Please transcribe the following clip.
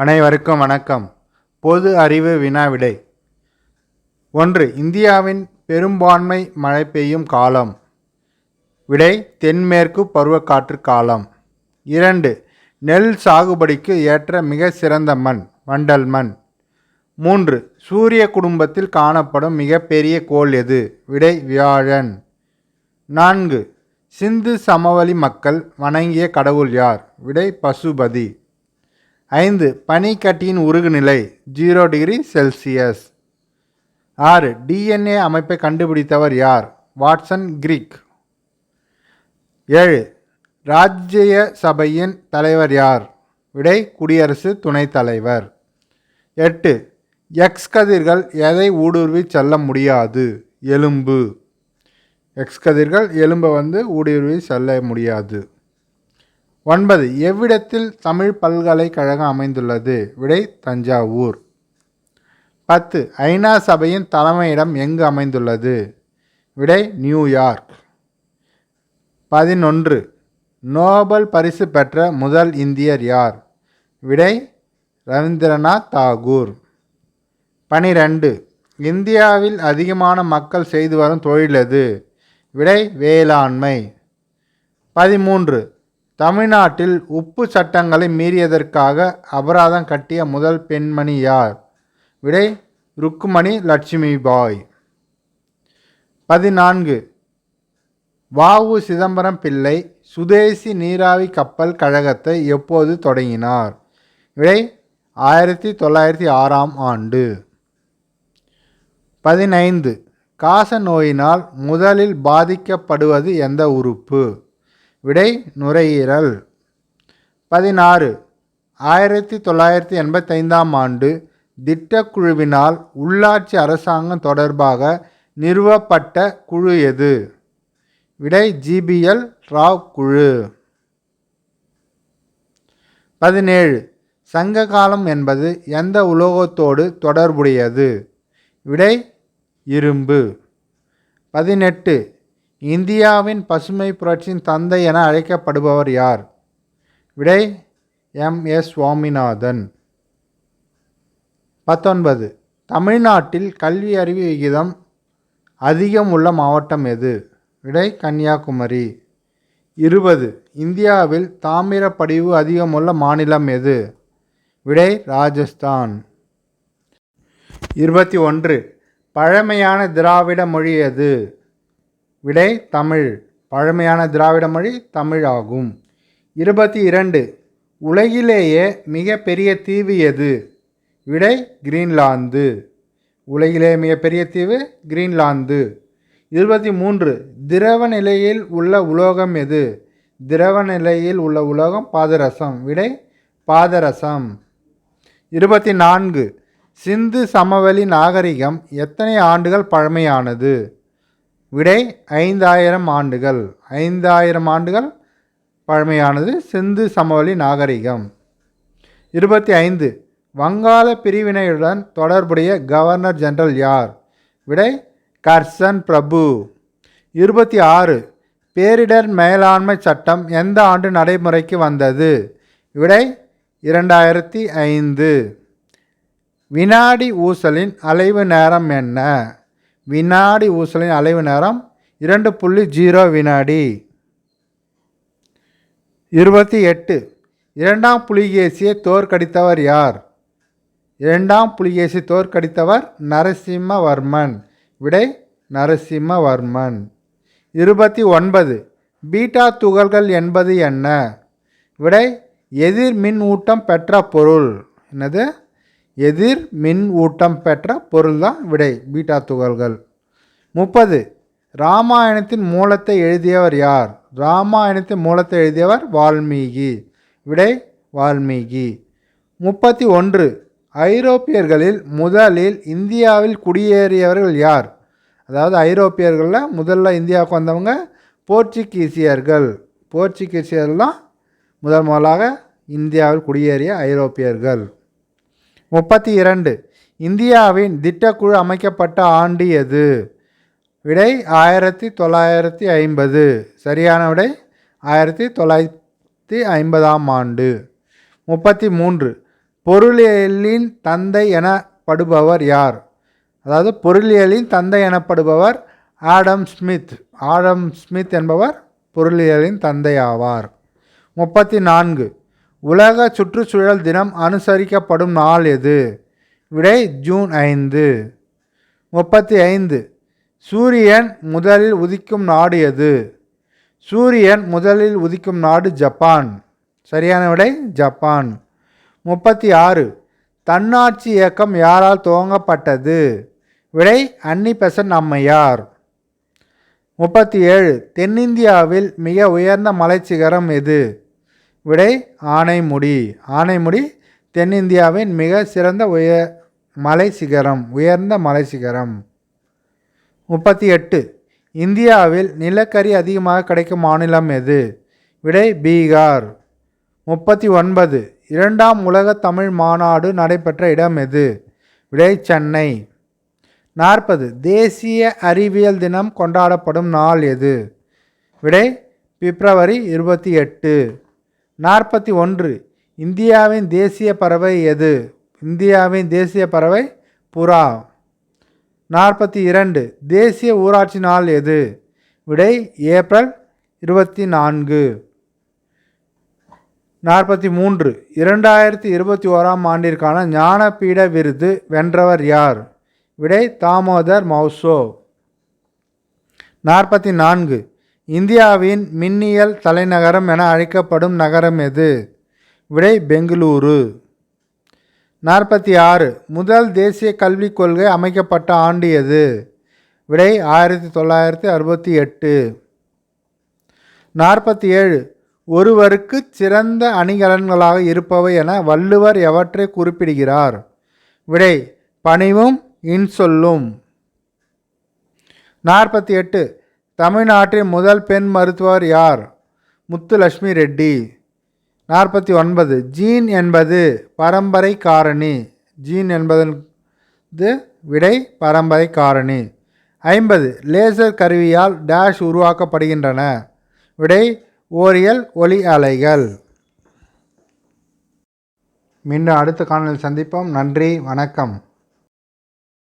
அனைவருக்கும் வணக்கம். பொது அறிவு வினா விடை. ஒன்று இந்தியாவின் பெரும்பான்மை மழை பெய்யும் காலம். விடை தென்மேற்கு பருவக்காற்று காலம். இரண்டு நெல் சாகுபடிக்கு ஏற்ற மிக சிறந்த மண் வண்டல் மண். மூன்று சூரிய குடும்பத்தில் காணப்படும் மிகப்பெரிய கோள் எது? விடை வியாழன். நான்கு சிந்து சமவெளி மக்கள் வணங்கிய கடவுள் யார்? விடை பசுபதி. ஐந்து பனிக்கட்டியின் உருகுநிலை ஜீரோ டிகிரி செல்சியஸ் ஆறு டிஎன்ஏ அமைப்பை கண்டுபிடித்தவர் யார்? Watson Crick. ஏழு ராஜ்ய சபையின் தலைவர் யார்? விடை குடியரசு துணைத் தலைவர். எட்டு எக்ஸ் கதிர்கள் எதை ஊடுருவி செல்ல முடியாது? எலும்பு. எக்ஸ் கதிர்கள் எலும்பை வந்து ஊடுருவி செல்ல முடியாது. ஒன்பது எவ்விடத்தில் தமிழ் பல்கலைக்கழகம் அமைந்துள்ளது? விடை தஞ்சாவூர். பத்து ஐநா சபையின் தலைமையிடம் எங்கு அமைந்துள்ளது? விடை நியூயார்க். பதினொன்று நோபல் பரிசு பெற்ற முதல் இந்தியர் யார்? விடை ரவீந்திரநாத் தாகூர். பனிரெண்டு இந்தியாவில் அதிகமான மக்கள் செய்து வரும் தொழில் எது? விடை வேளாண்மை. பதிமூன்று தமிழ்நாட்டில் உப்பு சட்டங்களை மீறியதற்காக அபராதம் கட்டிய முதல் பெண்மணி யார்? விடை ருக்குமணி லட்சுமி பாய் பதினான்கு. வாவு சிதம்பரம் பிள்ளை சுதேசி நீராவி கப்பல் கழகத்தை எப்போது தொடங்கினார்? விடை ஆயிரத்தி தொள்ளாயிரத்தி ஆறாம் ஆண்டு. பதினைந்து. காச நோயினால் முதலில் பாதிக்கப்படுவது எந்த உறுப்பு? விடை நுரையீரல். பதினாறு. ஆயிரத்தி தொள்ளாயிரத்தி எண்பத்தைந்தாம் ஆண்டு திட்டக்குழுவினால் உள்ளாட்சி அரசாங்கம் தொடர்பாக நிறுவப்பட்ட குழு எது? விடை ஜிபிஎல் ராவ் குழு. பதினேழு. சங்க காலம் என்பது எந்த உலோகத்தோடு தொடர்புடையது? விடை இரும்பு. பதினெட்டு. இந்தியாவின் பசுமை புரட்சியின் தந்தை என அழைக்கப்படுபவர் யார்? விடை எம். எஸ். சுவாமிநாதன். பத்தொன்பது. தமிழ்நாட்டில் கல்வி அறிவு விகிதம் அதிகம் உள்ள மாவட்டம் எது? விடை கன்னியாகுமரி. இருபது. இந்தியாவில் தாமிரப்படிவு அதிகமுள்ள மாநிலம் எது? விடை ராஜஸ்தான். இருபத்தி ஒன்று. பழமையான திராவிட மொழி எது? விடை தமிழ். பழமையான திராவிட மொழி தமிழ் ஆகும். இருபத்தி இரண்டு. உலகிலேயே மிக பெரிய தீவு எது? விடை கிரீன்லாந்து. உலகிலே மிகப்பெரிய தீவு கிரீன்லாந்து. இருபத்தி மூன்று. திரவ நிலையில் உள்ள உலோகம் எது? திரவ நிலையில் உள்ள உலோகம் பாதரசம். விடை பாதரசம். இருபத்தி நான்கு. சிந்து சமவெளி நாகரிகம் எத்தனை ஆண்டுகள் பழமையானது? விடை ஐந்தாயிரம் ஆண்டுகள். ஐந்தாயிரம் ஆண்டுகள்? பழமையானது சிந்து சமவெளி நாகரிகம். இருபத்தி ஐந்து வங்காள பிரிவினையுடன் தொடர்புடைய கவர்னர் ஜெனரல் யார்? விடை கர்சன் பிரபு. இருபத்தி ஆறு பேரிடர் மேலாண்மை சட்டம் எந்த ஆண்டு நடைமுறைக்கு வந்தது? விடை இரண்டாயிரத்தி ஐந்து. வினாடி ஊசலின் அலைவு நேரம் என்ன? வினாடி ஊசலின் அலைவு நேரம் இரண்டு புள்ளி ஜீரோ வினாடி. இருபத்தி எட்டு. இரண்டாம் புலிகேசியை தோற்கடித்தவர் யார்? இரண்டாம் புலிகேசி தோற்கடித்தவர் நரசிம்மவர்மன். விடை நரசிம்மவர்மன். இருபத்தி ஒன்பது. பீட்டா துகள்கள் என்பது என்ன? விடை எதிர் மின் ஊட்டம் பெற்ற பொருள். என்னது? எதிர் மின் ஊட்டம் பெற்ற பொருள்தான் விடை பீட்டா துகள்கள். முப்பது ராமாயணத்தின் மூலத்தை எழுதியவர் யார்? ராமாயணத்தின் மூலத்தை எழுதியவர் வால்மீகி. விடை வால்மீகி. முப்பத்தி ஒன்று ஐரோப்பியர்களில் முதலில் இந்தியாவில் குடியேறியவர்கள் யார்? அதாவது ஐரோப்பியர்களில் முதல்ல இந்தியாவுக்கு வந்தவங்க போர்ச்சுகீசியர்கள். போர்ச்சுகீசியர்லாம் முதல் முதலாக இந்தியாவில் குடியேறிய ஐரோப்பியர்கள். முப்பத்தி இரண்டு. இந்தியாவின் திட்டக்குழு அமைக்கப்பட்ட ஆண்டு எது? விடை ஆயிரத்தி தொள்ளாயிரத்தி ஐம்பது. சரியான விடை ஆயிரத்தி தொள்ளாயிரத்தி ஐம்பதாம் ஆண்டு. முப்பத்தி மூன்று. பொருளியலின் தந்தை எனப்படுபவர் யார்? அதாவது பொருளியலின் தந்தை எனப்படுபவர் ஆடம் ஸ்மித். ஆடம் ஸ்மித் என்பவர் பொருளியலின் தந்தை ஆவார். முப்பத்தி நான்கு. உலக சுற்றுச்சூழல் தினம் அனுசரிக்கப்படும் நாள் எது? விடை ஜூன் ஐந்து. முப்பத்தி ஐந்து சூரியன் முதலில் உதிக்கும் நாடு எது? சூரியன் முதலில் உதிக்கும் நாடு ஜப்பான். சரியான விடை ஜப்பான். முப்பத்தி ஆறு தன்னாட்சி இயக்கம் யாரால் துவங்கப்பட்டது? விடை அன்னிபெசண்ட் அம்மையார். முப்பத்தி ஏழு தென்னிந்தியாவில் மிக உயர்ந்த மலைச்சிகரம் எது? விடை ஆனைமுடி ஆனைமுடி தென்னிந்தியாவின் மிக சிறந்த உய மலை சிகரம் உயர்ந்த மலை சிகரம். முப்பத்தி எட்டு இந்தியாவில் நிலக்கரி அதிகமாக கிடைக்கும் மாநிலம் எது? விடை பீகார். முப்பத்தி ஒன்பது இரண்டாம் உலக தமிழ் மாநாடு நடைபெற்ற இடம் எது? விடை சென்னை. நாற்பது. தேசிய அறிவியல் தினம் கொண்டாடப்படும் நாள் எது? விடை பிப்ரவரி இருபத்தி எட்டு நாற்பத்தி ஒன்று. இந்தியாவின் தேசிய பறவை எது? இந்தியாவின் தேசிய பறவை புறா. நாற்பத்தி இரண்டு. தேசிய ஊராட்சி நாள் எது? விடை ஏப்ரல் இருபத்தி நான்கு. நாற்பத்தி மூன்று. இரண்டாயிரத்தி இருபத்தி ஓராம் ஆண்டிற்கான ஞானபீட விருது வென்றவர் யார்? விடை தாமோதர் மௌசோ. நாற்பத்தி நான்கு. இந்தியாவின் மின்னியல் தலைநகரம் என அழைக்கப்படும் நகரம் எது? விடை பெங்களூரு. நாற்பத்தி ஆறு. முதல் தேசிய கல்விக் கொள்கை அமைக்கப்பட்ட ஆண்டு எது? விடை ஆயிரத்தி தொள்ளாயிரத்தி அறுபத்தி எட்டு. நாற்பத்தி ஏழு. ஒருவருக்கு சிறந்த அணிகலன்களாக இருப்பவை என வள்ளுவர் எவற்றை குறிப்பிடுகிறார்? விடை பணிவும் இன்சொல்லும். நாற்பத்தி எட்டு. தமிழ்நாட்டின் முதல் பெண் மருத்துவர் யார்? முத்துலட்சுமி ரெட்டி. நாற்பத்தி ஒன்பது. ஜீன் என்பது பரம்பரை காரணி. ஜீன் என்பதன் இது விடை பரம்பரை காரணி. ஐம்பது. லேசர் கருவியால் டேஷ் உருவாக்கப்படுகின்றன. விடை ஓரியல் ஒளி அலைகள். மீண்டும் அடுத்த காணொலியில் சந்திப்போம். நன்றி. வணக்கம்.